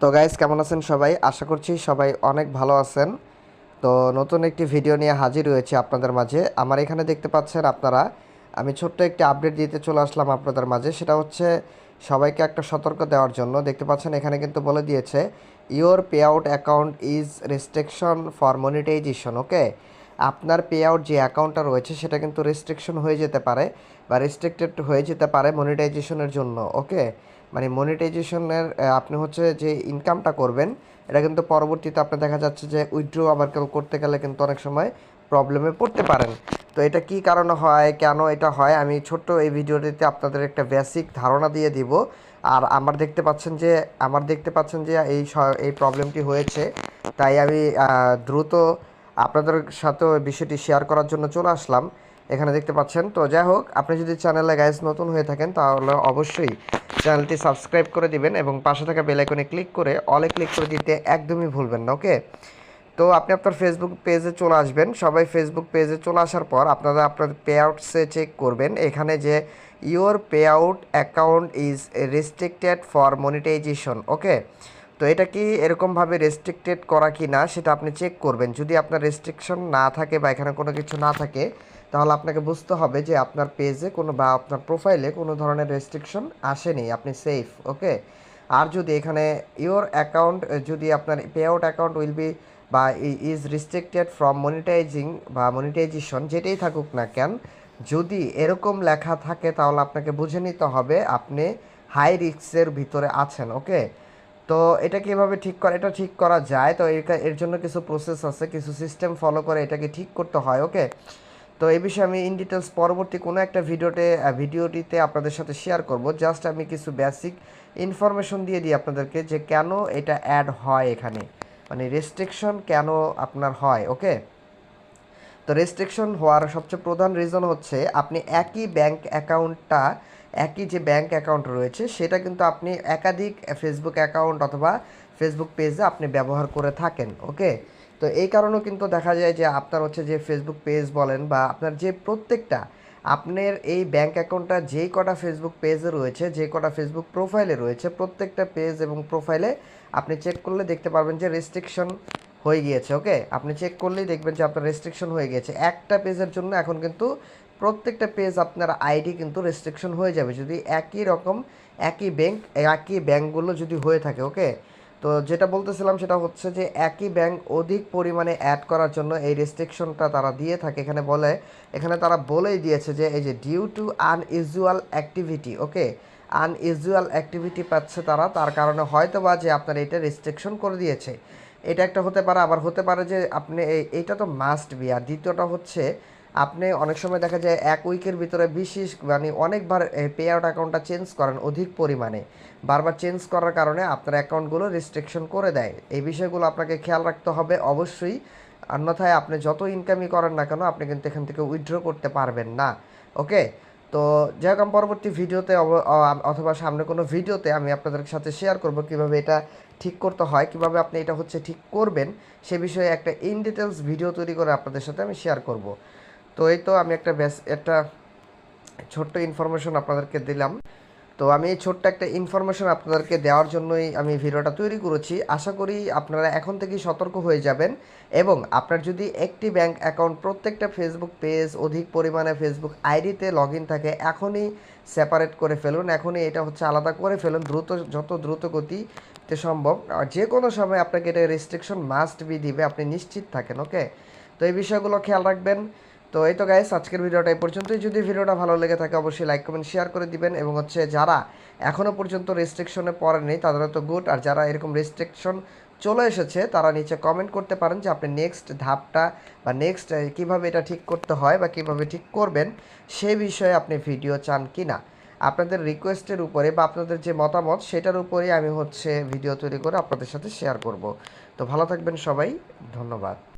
তো গাইজ কেমন আছেন সবাই? আশা করছি সবাই অনেক ভালো আছেন। তো নতুন একটি ভিডিও নিয়ে হাজির হয়েছি আপনাদের মাঝে। আমার এখানে দেখতে পাচ্ছেন আপনারা, আমি ছোট্ট একটি আপডেট দিতে চলে আসলাম আপনাদের মাঝে। সেটা হচ্ছে সবাইকে একটা সতর্ক দেওয়ার জন্য। দেখতে পাচ্ছেন এখানে কিন্তু বলে দিয়েছে your payout account is restriction for monetisation okay আপনার পে আউট যে অ্যাকাউন্টটা রয়েছে, সেটা কিন্তু রেস্ট্রিকশন হয়ে যেতে পারে বা রেস্ট্রিক্টেড হয়ে যেতে পারে মনিটাইজেশনের জন্য ওকে মানে মনিটাইজেশনের আপনি হচ্ছে যে ইনকামটা করবেন, এটা কিন্তু পরবর্তীতে আপনি দেখা যাচ্ছে যে উইথড্র আবার করতে গেলে কিন্তু অনেক সময় প্রবলেমে পড়তে পারেন। তো এটা কি কারণে হয়, কেন এটা হয়, আমি ছোট্ট এই ভিডিওটিতে আপনাদের একটা বেসিক ধারণা দিয়ে দিব। আর আমার দেখতে পাচ্ছেন যে, আমার দেখতে পাচ্ছেন যে এই এই প্রবলেমটি হয়েছে, তাই আমি দ্রুত আপনাদের সাথে বিষয়টি শেয়ার করার জন্য চলে আসলাম। এখানে দেখতে পাচ্ছেন। তো যাই হোক আপনি যদি চ্যানেলে গাইজ নতুন হয়ে থাকেন, তাহলে অবশ্যই চ্যানেলটি সাবস্ক্রাইব করে দিবেন এবং পাশে থাকা বেল আইকনে ক্লিক করে অলে ক্লিক করে দিতে একদমই ভুলবেন না ওকে তো আপনি আপনার ফেসবুক পেজে চলে আসবেন। সবাই ফেসবুক পেজে চলে আসার পর আপনারা আপনার পে আউটসে চেক করবেন। এখানে যে your payout account is restricted for monetisation okay তো এটা কি এরকমভাবে রেস্ট্রিক্টেড করা কি না, সেটা আপনি চেক করবেন। যদি আপনার রেস্ট্রিকশন না থাকে বা এখানে কোনো কিছু না থাকে তাহলে আপনাকে বুঝতে হবে যে আপনার পেজে কোনো বা আপনার প্রোফাইলে কোনো ধরনের রেস্ট্রিকশন আসেনি, আপনি সেফ ওকে আর যদি এখানে ইওর অ্যাকাউন্ট যদি আপনার pay out account will be বা ইজ রেস্ট্রিক্টেড ফ্রম মনিটাইজিং বা মনিটাইজেশন যেটাই থাকুক না কেন, যদি এরকম লেখা থাকে তাহলে আপনাকে বুঝে নিতে হবে আপনি হাই রিস্কের ভিতরে আছেন ওকে তো এটা কীভাবে ঠিক করা, এটা ঠিক করা যায়? তো এর এর জন্য কিছু প্রসেস আছে, কিছু সিস্টেম ফলো করে এটাকে ঠিক করতে হয় ওকে তো এই বিষয়ে আমি ইন ডিটেলস পরবর্তী কোনো একটা ভিডিওতে ভিডিওটিতে আপনাদের সাথে শেয়ার করব। জাস্ট আমি কিছু বেসিক ইনফরমেশন দিয়ে দিই আপনাদেরকে যে কেন এটা অ্যাড হয় এখানে। মানে রেস্ট্রিকশন কেন আপনার হয় ওকে তো রেস্ট্রিকশন হওয়ার সবচেয়ে প্রধান রিজন হচ্ছে আপনি একই ব্যাংক অ্যাকাউন্টটা একই যে ব্যাংক অ্যাকাউন্ট রয়েছে, সেটা কিন্তু আপনি একাধিক ফেসবুক অ্যাকাউন্ট অথবা ফেসবুক পেজে আপনি ব্যবহার করে থাকেন ওকে তো এই কারণেও কিন্তু দেখা যায় যে আপনার হচ্ছে যে ফেসবুক পেজ বলেন বা আপনার যে প্রত্যেকটা আপনার এই ব্যাংক অ্যাকাউন্টটা যেই কটা ফেসবুক পেজে রয়েছে, যে কটা ফেসবুক প্রোফাইলে রয়েছে, প্রত্যেকটা পেজ এবং প্রোফাইলে আপনি চেক করলে দেখতে পারবেন যে রেস্ট্রিকশন হয়ে গিয়েছে ওকে আপনি চেক করলেই দেখবেন যে আপনার রেস্ট্রিকশন হয়ে গিয়েছে। একটা পেজের জন্য এখন কিন্তু প্রত্যেকটা পেজ আপনার আইডি কিন্তু রেস্ট্রিকশন হয়ে যাবে। যদি একই রকম, একই ব্যাংক একই ব্যাংকগুলো যদি হয়ে থাকে ওকে তো যেটা বলতেছিলাম সেটা হচ্ছে যে একই ব্যাংক অধিক পরিমাণে অ্যাড করার জন্য এই রেস্ট্রিকশনটা তারা দিয়ে থাকে। এখানে বলে, এখানে তারা বলেই দিয়েছে যে এই যে due to unusual activity okay unusual activity পাচ্ছে তারা, তার কারণে হয়তো বা যে আপনার এটা রেস্ট্রিকশন করে দিয়েছে। এটা একটা হতে পারে, আবার হতে পারে যে আপনি এই- এইটা তো মাস্ট বি আর দ্বিতীয়টা হচ্ছে আপনি অনেক সময় দেখা যায় এক উইকের ভিতরে বিশেষ মানে অনেকবার পে আউট অ্যাকাউন্টটা চেঞ্জ করেন অধিক পরিমাণে। বারবার চেঞ্জ করার কারণে আপনার অ্যাকাউন্টগুলো রেস্ট্রিকশন করে দেয়। এই বিষয়গুলো আপনাকে খেয়াল রাখতে হবে অবশ্যই। অন্যথায় আপনি যত ইনকামই করেন না কেন, আপনি কিন্তু এখান থেকে উইথড্র করতে পারবেন না। ওকে? তো যাই হোক পরবর্তী ভিডিওতে অথবা সামনে কোনো ভিডিওতে আমি আপনাদের সাথে শেয়ার করব কীভাবে এটা ঠিক করতে হয়, কীভাবে আপনি এটা হচ্ছে ঠিক করবেন, সে বিষয়ে একটা ইন ডিটেলস ভিডিও তৈরি করে আপনাদের সাথে আমি শেয়ার করব। তো এই তো আমি একটা ব্যাস একটা ছোট্ট ইনফরমেশন আপনাদেরকে দিলাম। তো আমি এই ছোট্ট একটা ইনফরমেশন আপনাদেরকে দেওয়ার জন্যই আমি ভিডিওটা তৈরি করেছি। আশা করি আপনারা এখন থেকেই সতর্ক হয়ে যাবেন এবং আপনার যদি একটি ব্যাংক অ্যাকাউন্ট প্রত্যেকটা ফেসবুক পেজ অধিক পরিমাণে ফেসবুক আইডিতে লগ থাকে, এখনই সেপারেট করে ফেলুন। এখনই এটা হচ্ছে আলাদা করে ফেলুন। দ্রুত, যত দ্রুত গতিতে সম্ভব। যে কোনো সময় আপনাকে এটা রেস্ট্রিকশন মাস্ট বি দিবে। আপনি নিশ্চিত থাকেন ওকে তো এই বিষয়গুলো খেয়াল রাখবেন। তো এই তো গাইস আজকের ভিডিওটা এই পর্যন্তই। যদি ভিডিওটা ভালো লেগে থাকে, অবশ্যই লাইক কমেন্ট শেয়ার করে দিবেন। এবং হচ্ছে যারা এখনও পর্যন্ত রেস্ট্রিকশনে পড়েননি তাদের তো গুড আর যারা এরকম রেস্ট্রিকশন চলে এসেছে, তারা নিচে কমেন্ট করতে পারেন যে আপনি নেক্সট ধাপটা বা নেক্সট কীভাবে এটা ঠিক করতে হয় বা কীভাবে ঠিক করবেন, সেই বিষয়ে আপনি ভিডিও চান কি না আপনাদের রিকোয়েস্টের উপরে বা আপনাদের যে মতামত, সেটার উপরেই আমি হচ্ছে ভিডিও তৈরি করে আপনাদের সাথে শেয়ার করব। তো ভালো থাকবেন সবাই। ধন্যবাদ।